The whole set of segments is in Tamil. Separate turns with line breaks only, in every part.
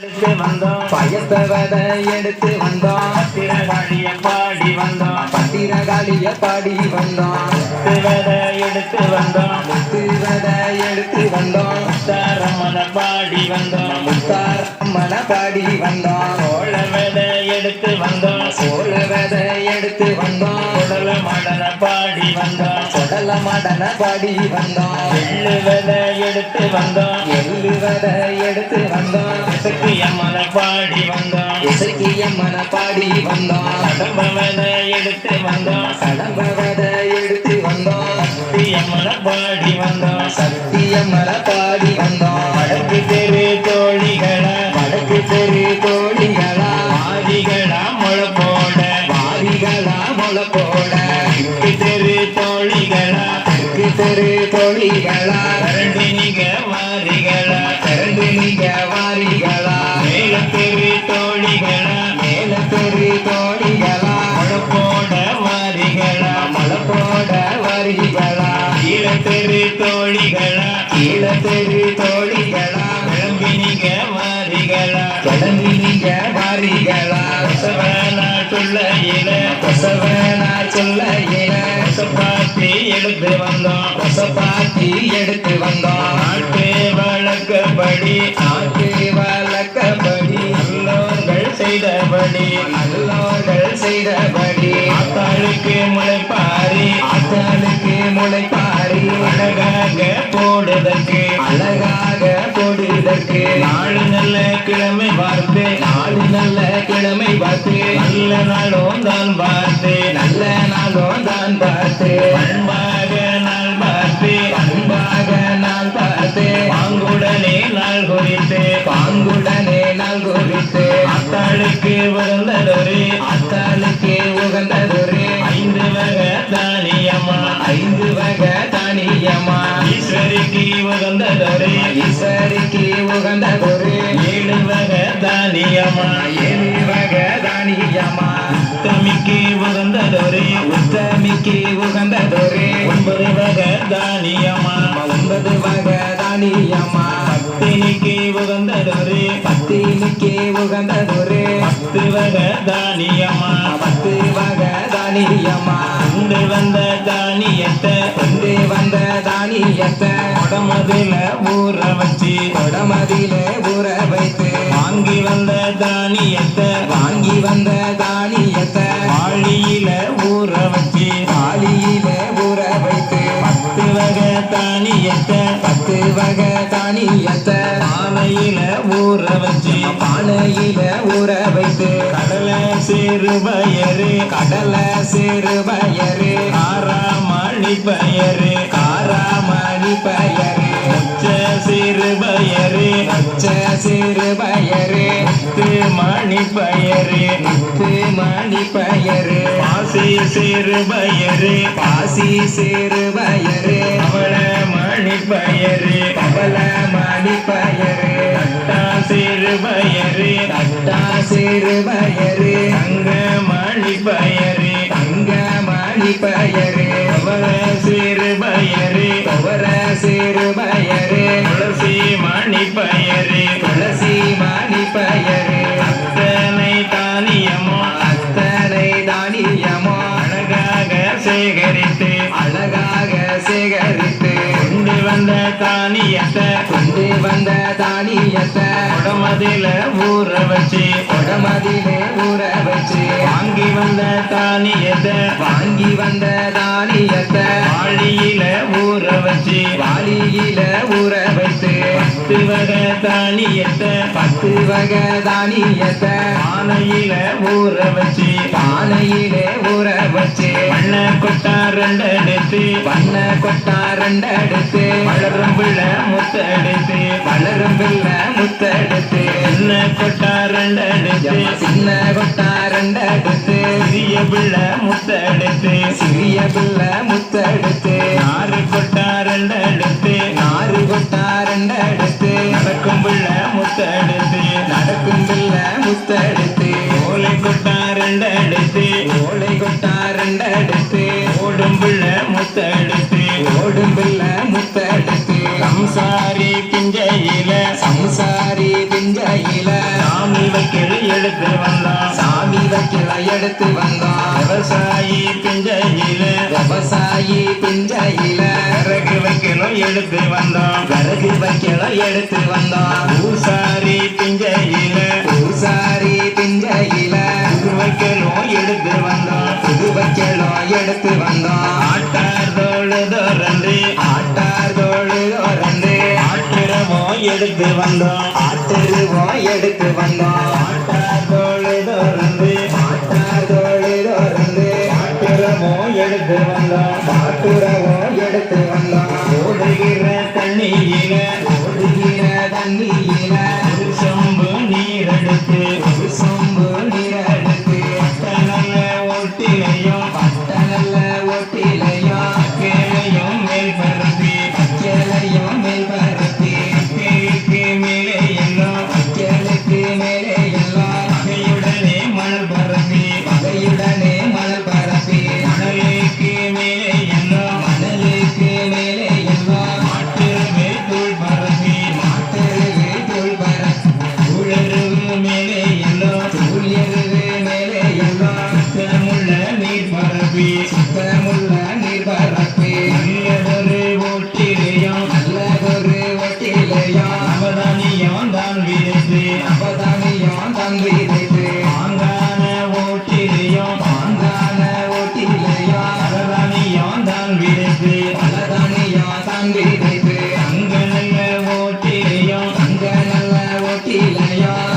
எடுத்து வந்தோம்
பயத்த வத எடுத்து வந்தோம்
பத்திரகாளிய பாடி வந்தோம்
பத்திரகாளிய பாடி வந்தோம்
முத்துவத எடுத்து வந்தோம்
முத்து வத எடுத்து வந்தோம்
முத்தாரம்மன பாடி வந்தோம்
முத்தார் மன பாடி வந்தோம்
சோழவத எடுத்து வந்தோம்
எடுத்து வந்தோம்
மடன பாடி வந்தோம் எள்ளுவத எடுத்து வந்தோம்
எள்ளு வத எடுத்து வந்தோம்
இசக்கியம்மன பாடி வந்தோம்
இசைக்கிய மன பாடி வந்தோம்
எடுத்து வந்தோம்
கடம்ப வத கோழிகளா
கரண்டி நீங்க மாறிகளா
திரண்டு நீங்க வாரிகளா?
மேல தெரு தோழிகளா?
மேல தெரு கோழிகளா
முளை போட மாறிகளா
மல போட வாரிகளா?
கீழ தெரு தோழிகளா?
கீழ தெரு கோழிகளா
கிளம்பி நீங்க மாறிகளா
கிளம்பி நீங்க வாரிகளா
நாட்டுள்ள இல
கொசவனா கொசப்பாத்தி எடுத்து வந்தோம்
நாட்டு வழக்கப்படி
ஆட்டு வழக்கப்படி.
நல்லோர்கள் செய்தபடி
நல்லோர்கள் செய்தபடி.
ஆத்தாளுக்கு முளைப்பாரி
ஆத்தாளுக்கு முளைப்பாரி.
அழகாக போடுதற்கு
அழகாக கொடுதற்கு
நாலு நல்ல கிழமை பார்த்து
நாலு நல்ல கிழமை பார்த்து.
நல்ல நாளும் தான் பார்த்து
நல்ல நாளும் தான் பார்த்து.
உகந்ததொரு ஈஸ்வரிக்கு உகந்ததொரு ஏழு வகை தானியம்மா
ஏழு வகை தானியமா.
உத்தமிக்கு உகந்ததொரு.
உத்தமிக்கு உகந்ததொரு.
ஒன்பது வகை தானியம்மா
ஒன்பது வகை தானியமா.
பத்தினிக்கு உகந்ததொரு.
பத்தினிக்கு உகந்ததொரு.
பத்து வகை தானியம்மா
பத்து வகை தானியமா.
கொண்டு வந்த தானியத்தை.
கொண்டு வந்த தானியத்தை.
உடம்புல ஊற வச்சு
கொடமதியில ஊற வைத்து
வாங்கி வந்த தானியத்தை
வாங்கி வந்த தானியத்தை
வாழியில ஊற வச்சு
வாழியில ஊற வைத்து
பத்து வகை தானியத்தை
பத்து வகை தானியத்தை
பானையில ஊற வச்சு
பானையில ஊற வைத்து
கடலை சேரு பயரு
கடலை சேரு பயரு
காராமணி பயரு
காராமணி பயரு
மணி பயரு
முத்து மணி பயரு
பாசி சிறு பயரு
பாசி சிறு பயரு
அவள மணி பயரு
பவள மணி பயரு
கட்டா சிறு பயரு
தட்டா சிறு பயரு
தங்க மணி பயரு
தங்க மணி பயரு வச்சு
உடமதிலே ஊற வச்சு வாங்கி வந்த தானியத்தை
வாங்கி வந்த தானியத்தை
வாழியில ஊற வச்சு
வாழியில ஊற வைத்து
பத்து வகை தானியத்தை
பத்து வகை தானியத்தை
பானையில ஊற வச்சு
பானையிலே ஊற வச்சு
வண்ண கொட்டா ரெண்டு எடுத்து
வண்ண கொட்டா ரெண்டெடுத்து
வளரும் பிள்ளை முத்தெடுத்து
வளரும் பிள்ளை முத்தெடுத்து
என்ன கொட்டா
எம்ம சின்ன கொட்டா ரெண்டெடுத்து
சிறிய பிள்ளை முத்தெடுத்து
சிறிய பிள்ளை முத்தெடுத்து.
விவசாயி பிஞ்சையில விறகு வைக்கணும் எடுத்து வந்தான்.
விறகு வைக்கல எடுத்து வந்தான்.
பூசாரி பிஞ்சையில.
பூசாரி பிஞ்சையில
இது வைக்கணும் எடுத்து வந்தான்.
புது வைக்கலும் எடுத்து வந்தான்.
ஆட்டார் தோழுதோரண்டு
ஆட்டார் தோழு ரெண்டு
ஆட்டிரமோ எடுத்து வந்தோம்
ஆட்டருவோம் எடுத்து வந்தான்.
ஆட்டார் தோழுதோரண்டு
ஆட்டார்
எடுத்து வந்தோம்
பாட்டுறவோம் எடுத்து வந்தான்
ஓடுகிற தண்ணியில
ஓடுகிற தண்ணியில
ஒரு சொம்பு நீர் எடுத்து
起来呀！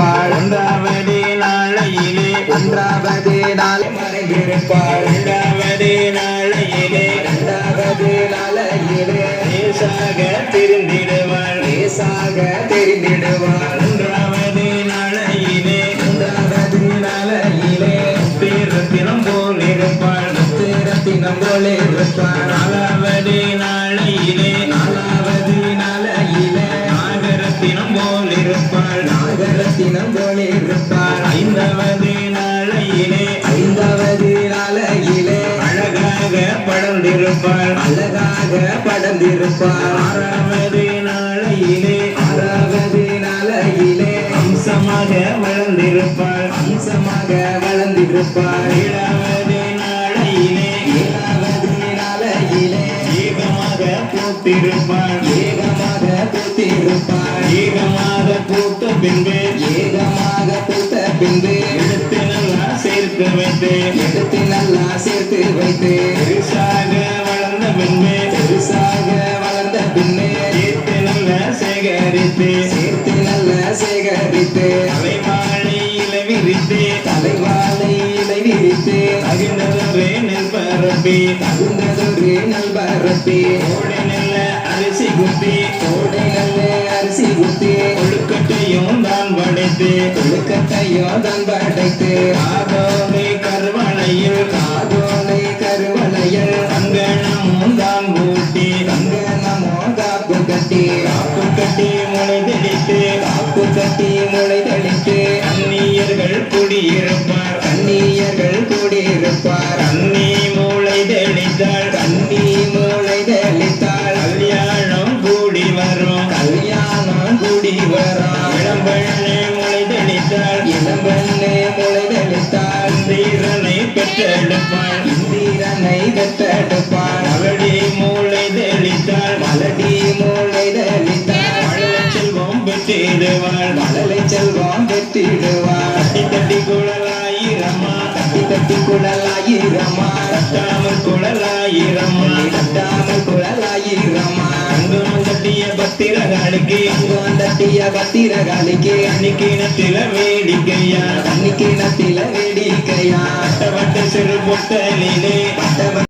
மறைந்திருப்பாள்
ஒன்றாவது நாளையிலே
ஒன்றாவது நாள் மறைந்திருப்பாள்
இரண்டாவது நாளையிலே
இரண்டாவது நாளையிலே
லேசாக தெரிந்திடுவாள்
லேசாக தெரிந்திடுவாள்
மூன்றாவது நாளையிலே
மூன்றாவது நாளையிலே
பேரத்தினம் போல் இருப்பாள்
ரத்தினம் போல் இருப்பாள்
படர்ந்திருப்பாள் ஆறாவது நாளையிலே
ஆறாவது நாளையிலே
அம்சமாக வளர்ந்திருப்பாள்
அம்சமாக வளர்ந்திருப்பாள்
ஏழாவது நாளையிலே
ஏழாவது நாளையிலே
ஏகமாக பூத்திருப்பாள்
ஏகமாக பூத்திருப்பாள்
ஏகமாக பூத்த பின்பு
ஏகமாக பூத்த பின்பு
எடுத்து நல்லா சேர்த்து வைத்து
எடுத்து நல்லா சேர்த்து வைத்து
சேகரித்து தலைமாலை இலை விரித்து
தலைவாழை இலை விரித்து.
அகிர்ந்ததொரு நெல் பரப்பி.
தகுந்ததொரு நல்பரப்பி
ஓடி நல்ல அரிசி குத்தி.
கோடை நல்ல அரிசி குத்தி.
கொழுக்கட்டையும் தான் படைத்து
கொழுக்கட்டையும் தான் படைத்து
ஆதோலை கருவளையில்
காதோலை கருவளையல்
அங்கனமும் தான் கூட்டி
கங்கனமோ காப்பு கட்டி
காப்பு கட்டி முளை கல்யாணம் இளம்பெண்ணே முளை
இளம்பெண்ணே முளை தெளித்தாள்
பெற்றெடுப்பாள்
இந்திரனை பெற்றெடுப்பாள்
அவடி மூளை தெளித்தாள்
மலடி மூளை தெளித்தாள்
மழை செல்வம் பெற்றிடுவாள்
மழலை செல்வம் பெற்றிடுவாள்
தட்டி தட்டி குழலாயிரம்மா
தட்டி தட்டி
தட்டாமல் குழலாயிரம்மா
தட்டாமல் குழலாயிரமா
பத்திரகாளுக்கு
தட்டிய பத்திரகாலிக்கு
அன்னிக்கிணத்தில வேடிக்கையா?
அன்னிக்கிணத்தில வேடிக்கையா?
வட்ட சிறு பொட்டலிலே.
பட்டவ